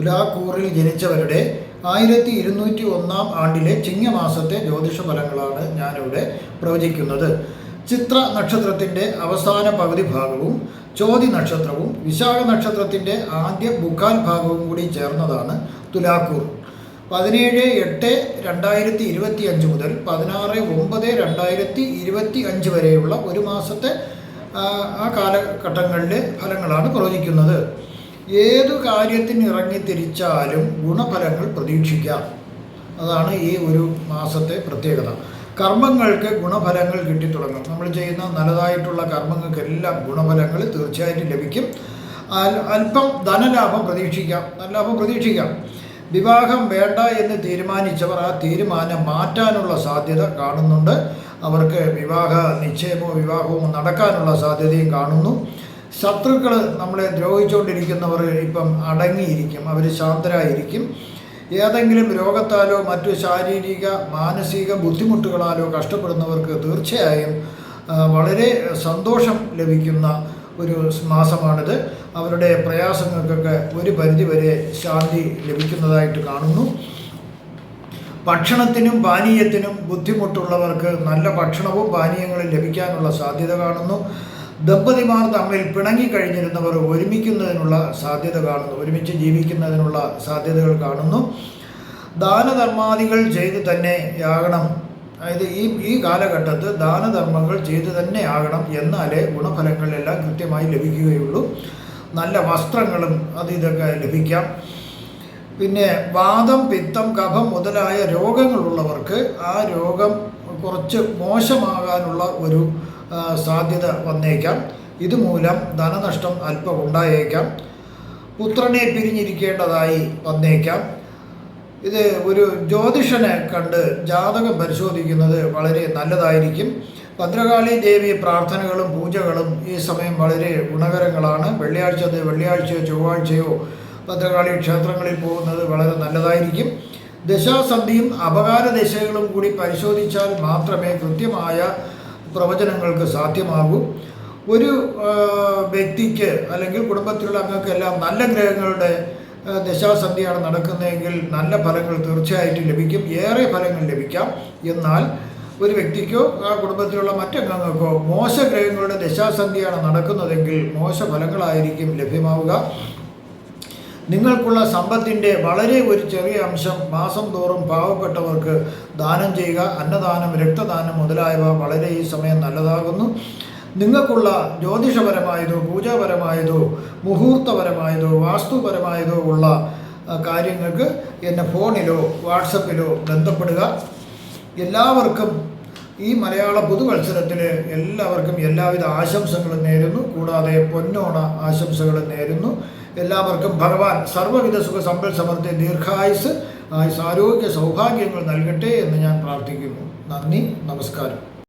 തുലാക്കൂറിൽ ജനിച്ചവരുടെ ആയിരത്തി ഇരുന്നൂറ്റി ഒന്നാം ആണ്ടിലെ ചിങ്ങമാസത്തെ ജ്യോതിഷ ഫലങ്ങളാണ് ഞാനിവിടെ പ്രവചിക്കുന്നത്. ചിത്ര നക്ഷത്രത്തിന്റെ അവസാന പകുതി ഭാഗവും ചോതി നക്ഷത്രവും വിശാഖ നക്ഷത്രത്തിന്റെ ആദ്യ ബുക്കാൽ ഭാഗവും കൂടി ചേർന്നതാണ് തുലാക്കൂർ. പതിനേഴ് എട്ട് രണ്ടായിരത്തി ഇരുപത്തി അഞ്ച് മുതൽ പതിനാറ് ഒമ്പത് രണ്ടായിരത്തി ഇരുപത്തി അഞ്ച് വരെയുള്ള ഒരു മാസത്തെ ആ, കാലഘട്ടങ്ങളിലെ ഫലങ്ങളാണ് പ്രവചിക്കുന്നത്. ഏതു കാര്യത്തിന് ഇറങ്ങി തിരിച്ചാലും ഗുണഫലങ്ങൾ പ്രതീക്ഷിക്കാം. അതാണ് ഈ ഒരു മാസത്തെ പ്രത്യേകത. കർമ്മങ്ങൾക്ക് ഗുണഫലങ്ങൾ കിട്ടിത്തുടങ്ങും. നമ്മൾ ചെയ്യുന്ന നല്ലതായിട്ടുള്ള കർമ്മങ്ങൾക്കെല്ലാം ഗുണഫലങ്ങൾ തീർച്ചയായിട്ടും ലഭിക്കും. അല്പം ധനലാഭം പ്രതീക്ഷിക്കാം. ധനലാഭം പ്രതീക്ഷിക്കാം. വിവാഹം വേണ്ട എന്ന് തീരുമാനിച്ചവർ ആ തീരുമാനം മാറ്റാനുള്ള സാധ്യത കാണുന്നുണ്ട്. അവർക്ക് വിവാഹ നിശ്ചയമോ വിവാഹമോ നടക്കാനുള്ള സാധ്യതയും കാണുന്നു. ശത്രുക്കൾ നമ്മളെ ദ്രോഹിച്ചുകൊണ്ടിരിക്കുന്നവർ ഇപ്പം അടങ്ങിയിരിക്കും അവർ ശാന്തരായിരിക്കും. ഏതെങ്കിലും രോഗത്താലോ മറ്റു ശാരീരിക മാനസിക ബുദ്ധിമുട്ടുകളാലോ കഷ്ടപ്പെടുന്നവർക്ക് തീർച്ചയായും വളരെ സന്തോഷം ലഭിക്കുന്ന ഒരു മാസമാണിത്. അവരുടെ പ്രയാസങ്ങൾക്കൊക്കെ ഒരു പരിധിവരെ ശാന്തി ലഭിക്കുന്നതായിട്ട് കാണുന്നു. ഭക്ഷണത്തിനും പാനീയത്തിനും ബുദ്ധിമുട്ടുള്ളവർക്ക് നല്ല ഭക്ഷണവും പാനീയങ്ങളും ലഭിക്കാനുള്ള സാധ്യത കാണുന്നു. ദമ്പതിമാർ തമ്മിൽ പിണങ്ങിക്കഴിഞ്ഞിരുന്നവർ ഒരുമിക്കുന്നതിനുള്ള സാധ്യത കാണുന്നു. ഒരുമിച്ച് ജീവിക്കുന്നതിനുള്ള സാധ്യതകൾ കാണുന്നു. ദാനധർമാദികൾ ചെയ്ത് തന്നെ ആകണം. അതായത് ഈ ഈ കാലഘട്ടത്ത് ദാനധർമ്മങ്ങൾ ചെയ്ത് തന്നെ ആകണം എന്നാലേ ഗുണഫലങ്ങളെല്ലാം കൃത്യമായി ലഭിക്കുകയുള്ളൂ. നല്ല വസ്ത്രങ്ങളും അത് ഇതൊക്കെ ലഭിക്കാം. പിന്നെ വാദം പിത്തം കഫം മുതലായ രോഗങ്ങളുള്ളവർക്ക് ആ രോഗം കുറച്ച് മോശമാകാനുള്ള ഒരു സാധ്യത വന്നേക്കാം. ഇതുമൂലം ധനനഷ്ടം അല്പം ഉണ്ടായേക്കാം. പുത്രനെ പിരിഞ്ഞിരിക്കേണ്ടതായി വന്നേക്കാം. ഇത് ഒരു ജ്യോതിഷനെ കണ്ട് ജാതകം പരിശോധിക്കുന്നത് വളരെ നല്ലതായിരിക്കും. ഭദ്രകാളി ദേവി പ്രാർത്ഥനകളും പൂജകളും ഈ സമയം വളരെ ഗുണകരങ്ങളാണ്. വെള്ളിയാഴ്ച വെള്ളിയാഴ്ചയോ ചൊവ്വാഴ്ചയോ ഭദ്രകാളി ക്ഷേത്രങ്ങളിൽ പോകുന്നത് വളരെ നല്ലതായിരിക്കും. ദശാസന്ധിയും അപകാര ദശകളും കൂടി പരിശോധിച്ചാൽ മാത്രമേ കൃത്യമായ പ്രവചനങ്ങൾക്ക് സാധ്യമാകും. ഒരു വ്യക്തിക്ക് അല്ലെങ്കിൽ കുടുംബത്തിലുള്ള അംഗങ്ങൾക്കെല്ലാം നല്ല ഗ്രഹങ്ങളുടെ ദശാസന്ധിയാണ് നടക്കുന്നതെങ്കിൽ നല്ല ഫലങ്ങൾ തീർച്ചയായിട്ടും ലഭിക്കും. ഏറെ ഫലങ്ങൾ ലഭിക്കാം. എന്നാൽ ഒരു വ്യക്തിക്കോ ആ കുടുംബത്തിലുള്ള മറ്റംഗങ്ങൾക്കോ മോശ ഗ്രഹങ്ങളുടെ ദശാസന്ധിയാണ് നടക്കുന്നതെങ്കിൽ മോശ ഫലങ്ങളായിരിക്കും ലഭ്യമാവുക. നിങ്ങൾക്കുള്ള സമ്പത്തിന്റെ വളരെ ഒരു ചെറിയ അംശം മാസം തോറും പാവപ്പെട്ടവർക്ക് ദാനം ചെയ്യുക അന്നദാനം രക്തദാനം മുതലായവ വളരെ ഈ സമയം നല്ലതാകുന്നു. നിങ്ങൾക്കുള്ള ജ്യോതിഷപരമായതോ പൂജാപരമായതോ മുഹൂർത്തപരമായതോ വാസ്തുപരമായതോ ഉള്ള കാര്യങ്ങൾക്ക് എന്നെ ഫോണിലോ വാട്സപ്പിലോ ബന്ധപ്പെടുക. എല്ലാവർക്കും ഈ മലയാള പുതുവത്സരത്തിൽ എല്ലാവർക്കും എല്ലാവിധ ആശംസകളും നേരുന്നു. കൂടാതെ പൊന്നോണ ആശംസകളും നേരുന്നു. എല്ലാവർക്കും ഭഗവാൻ സർവവിധ സുഖ സമ്പൽ സമൃദ്ധി ദീർഘായുസ് ആയുസ് ആരോഗ്യ സൗഭാഗ്യങ്ങൾ നൽകട്ടെ എന്ന് ഞാൻ പ്രാർത്ഥിക്കുന്നു. നന്ദി നമസ്കാരം.